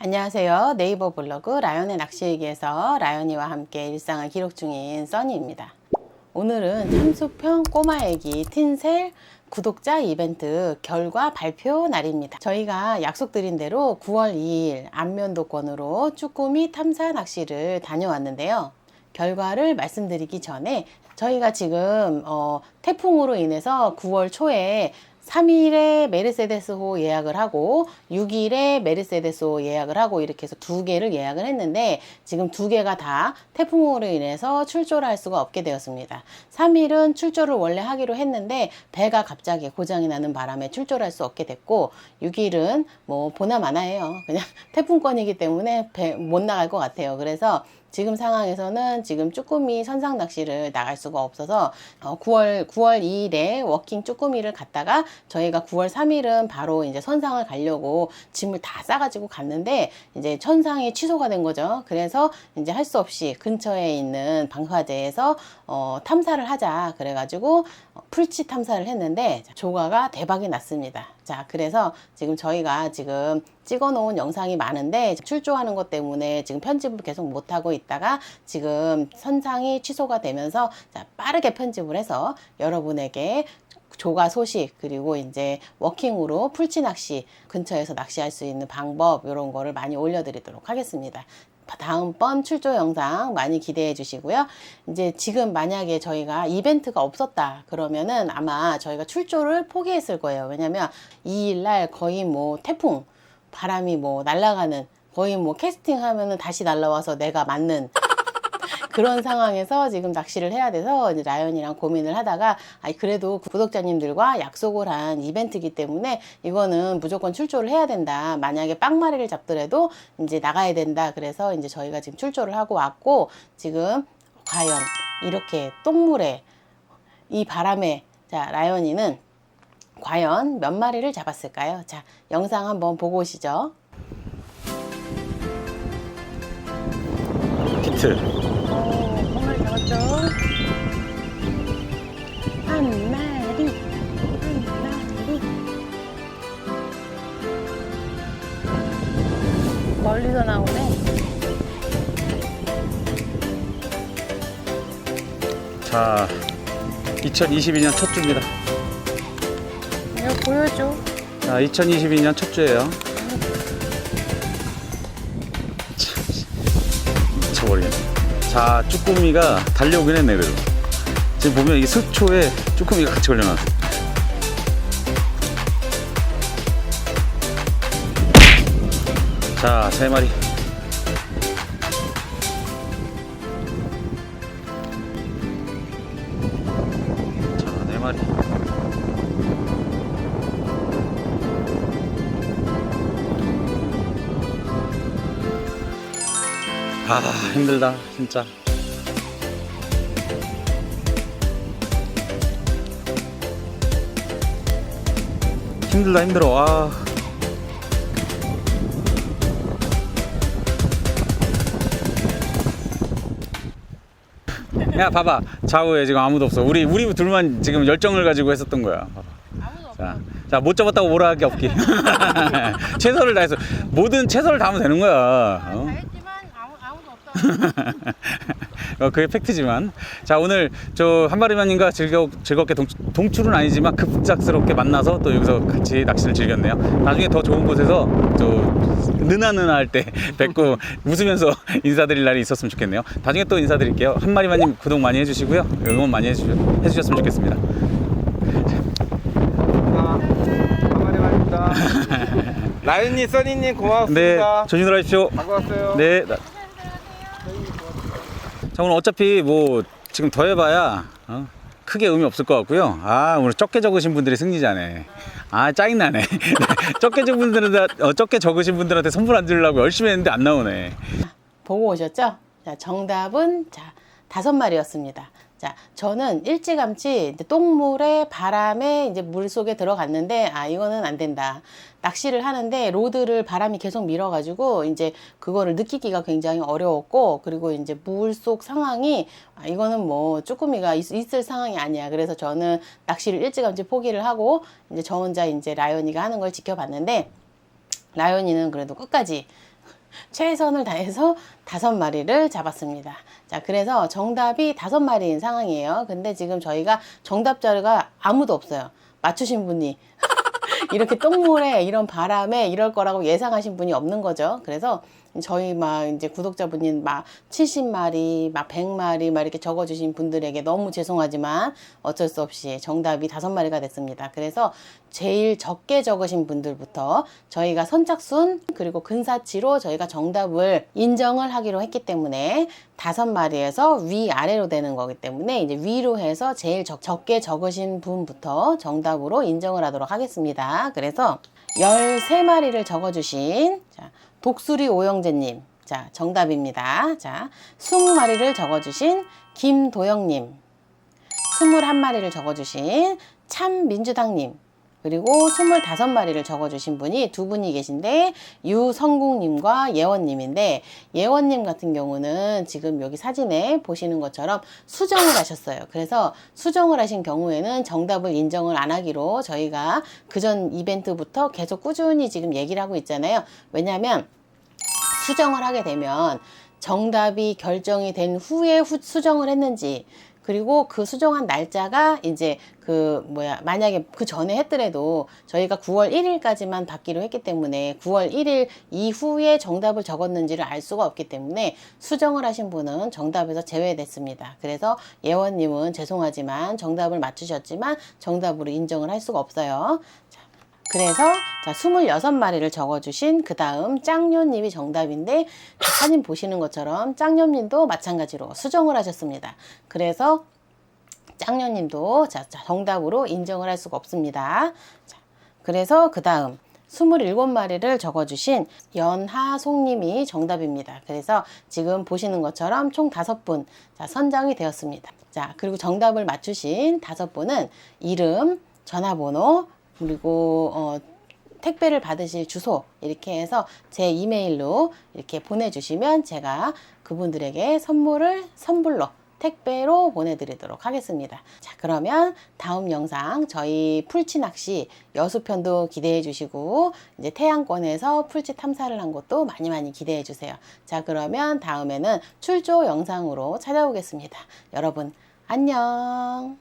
안녕하세요. 네이버 블로그 라연의 낚시일기에서 라연이와 함께 일상을 기록 중인 써니입니다. 오늘은 참수평 꼬마애기 틴셀 구독자 이벤트 결과 발표 날입니다. 저희가 약속드린 대로 9월 2일 안면도권으로 쭈꾸미 탐사 낚시를 다녀왔는데요. 결과를 말씀드리기 전에 저희가 지금 어, 태풍으로 인해서 9월 초에 3일에 메르세데스호 예약을 하고 6일에 메르세데스호 예약을 하고 이렇게 해서 두 개를 예약을 했는데 지금 두 개가 다 태풍으로 인해서 출조를 할 수가 없게 되었습니다. 3일은 출조를 원래 하기로 했는데 배가 갑자기 고장이 나는 바람에 출조를 할 수 없게 됐고 6일은 뭐 보나 마나해요. 그냥 태풍권이기 때문에 배 못 나갈 것 같아요. 그래서 지금 상황에서는 지금 쭈꾸미 선상 낚시를 나갈 수가 없어서 어, 9월 9월 2일에 워킹 쭈꾸미를 갔다가 저희가 9월 3일은 바로 이제 선상을 가려고 짐을 다 싸가지고 갔는데 이제 천상이 취소가 된 거죠. 그래서 이제 할 수 없이 근처에 있는 방파제에서 어, 탐사를 하자 그래가지고 어, 풀치 탐사를 했는데 조과가 대박이 났습니다. 자, 그래서 지금 저희가 지금 찍어 놓은 영상이 많은데 출조하는 것 때문에 지금 편집을 계속 못 하고 있다가 지금 선상이 취소가 되면서 자, 빠르게 편집을 해서 여러분에게 조가 소식 그리고 이제 워킹으로 풀치 낚시 근처에서 낚시할 수 있는 방법 이런 거를 많이 올려드리도록 하겠습니다. 다음번 출조 영상 많이 기대해 주시고요. 이제 지금 만약에 저희가 이벤트가 없었다 그러면은 아마 저희가 출조를 포기했을 거예요. 왜냐면 2일 날 거의 뭐 태풍 바람이 뭐 날아가는 거의 뭐 캐스팅 하면은 다시 날라와서 내가 맞는 그런 상황에서 지금 낚시를 해야 돼서 이제 라연이랑 고민을 하다가 아이 그래도 구독자님들과 약속을 한 이벤트이기 때문에 이거는 무조건 출조를 해야 된다. 만약에 빵마리를 잡더라도 이제 나가야 된다. 그래서 이제 저희가 지금 출조를 하고 왔고 지금 과연 이렇게 똥물에 이 바람에 자 라연이는 과연 몇 마리를 잡았을까요? 자 영상 한번 보고 오시죠. 히트 나오네. 자 2022년 첫 주입니다. 이거 보여줘. 자 2022년 첫 주예요. 참, 미쳐버리겠네. 자 쭈꾸미가 달려오긴 했네 그래도. 지금 보면 이게 수초에 쭈꾸미가 같이 걸려놨어 자 세 마리. 자 네 마리. 아 힘들다 진짜. 힘들다 힘들어. 와 야 봐봐 좌우에 지금 아무도 없어 우리 우리 둘만 지금 열정을 가지고 했었던 거야. 아무도 자, 자, 못 잡았다고 뭐라 할게 없기. 최선을 다해서 모든 최선을 다하면 되는 거야. 어? 했지만 아무, 아무도 없다. 어, 그게 팩트지만. 자, 오늘 저 한마리만님과 즐거, 즐겁게 동, 동출은 아니지만 급작스럽게 만나서 또 여기서 같이 낚시를 즐겼네요. 나중에 더 좋은 곳에서 저 느나느나 할 때 뵙고 웃으면서 인사드릴 날이 있었으면 좋겠네요. 나중에 또 인사드릴게요. 한마리만님 구독 많이 해주시고요. 응원 많이 해주, 해주셨으면 좋겠습니다. 한마리만입니다. 라인님, 써니님 네, 고맙습니다. 조심들 하십시오. 반가웠어요. 네. 나- 자 오늘 어차피 뭐 지금 더 해봐야 어? 크게 의미 없을 것 같고요. 아 오늘 적게 적으신 분들이 승리자네. 아 짜증나네. 적게 적은 분들한테 어, 적게 적으신 분들한테 선물 안 주려고 열심히 했는데 안 나오네. 보고 오셨죠? 자, 정답은 자, 다섯 마리였습니다. 자, 저는 일찌감치 이제 똥물에 바람에 이제 물 속에 들어갔는데 아 이거는 안 된다. 낚시를 하는데 로드를 바람이 계속 밀어가지고 이제 그거를 느끼기가 굉장히 어려웠고 그리고 이제 물 속 상황이 아 이거는 뭐 쭈꾸미가 있, 있을 상황이 아니야. 그래서 저는 낚시를 일찌감치 포기를 하고 이제 저 혼자 이제 라연이가 하는 걸 지켜봤는데 라연이는 그래도 끝까지 최선을 다해서 다섯 마리를 잡았습니다. 자, 그래서 정답이 다섯 마리인 상황이에요. 근데 지금 저희가 정답자가 아무도 없어요. 맞추신 분이. 이렇게 똥물에 이런 바람에 이럴 거라고 예상하신 분이 없는 거죠. 그래서 저희 막 이제 구독자분이 막 70마리, 막 100마리 막 이렇게 적어주신 분들에게 너무 죄송하지만 어쩔 수 없이 정답이 다섯 마리가 됐습니다. 그래서 제일 적게 적으신 분들부터 저희가 선착순 그리고 근사치로 저희가 정답을 인정을 하기로 했기 때문에 다섯 마리에서 위 아래로 되는 거기 때문에 이제 위로 해서 제일 적, 적게 적으신 분부터 정답으로 인정을 하도록 하겠습니다. 그래서 13마리를 적어주신 자, 독수리 오영재님. 자, 정답입니다. 자, 20마리를 적어주신 김도영님. 21마리를 적어주신 참민주당님. 그리고 25마리를 적어주신 분이 두 분이 계신데, 유성국님과 예원님인데, 예원님 같은 경우는 지금 여기 사진에 보시는 것처럼 수정을 하셨어요. 그래서 수정을 하신 경우에는 정답을 인정을 안 하기로 저희가 그전 이벤트부터 계속 꾸준히 지금 얘기를 하고 있잖아요. 왜냐하면 수정을 하게 되면 정답이 결정이 된 후에 후- 수정을 했는지 그리고 그 수정한 날짜가 이제 그 뭐야 만약에 그 전에 했더라도 저희가 9월 1일까지만 받기로 했기 때문에 9월 1일 이후에 정답을 적었는지를 알 수가 없기 때문에 수정을 하신 분은 정답에서 제외됐습니다. 그래서 예원님은 죄송하지만 정답을 맞추셨지만 정답으로 인정을 할 수가 없어요. 자, 그래서 자 26마리를 적어주신 그 다음 짱녀님이 정답인데 그 사진 보시는 것처럼 짱녀님도 마찬가지로 수정을 하셨습니다. 그래서 짱녀님도 자, 자, 정답으로 인정을 할 수가 없습니다. 자, 그래서 그 다음 27마리를 적어주신 연하송님이 정답입니다. 그래서 지금 보시는 것처럼 총 다섯 분 자, 선정이 되었습니다. 자, 그리고 정답을 맞추신 다섯 분은 이름, 전화번호, 그리고 어, 택배를 받으실 주소 이렇게 해서 제 이메일로 이렇게 보내주시면 제가 그분들에게 선물을 선불로 택배로 보내드리도록 하겠습니다. 자, 그러면 다음 영상 저희 풀치 낚시 여수편도 기대해 주시고 이제 태양권에서 풀치 탐사를 한 것도 많이 많이 기대해 주세요. 자, 그러면 다음에는 출조 영상으로 찾아오겠습니다. 여러분 안녕.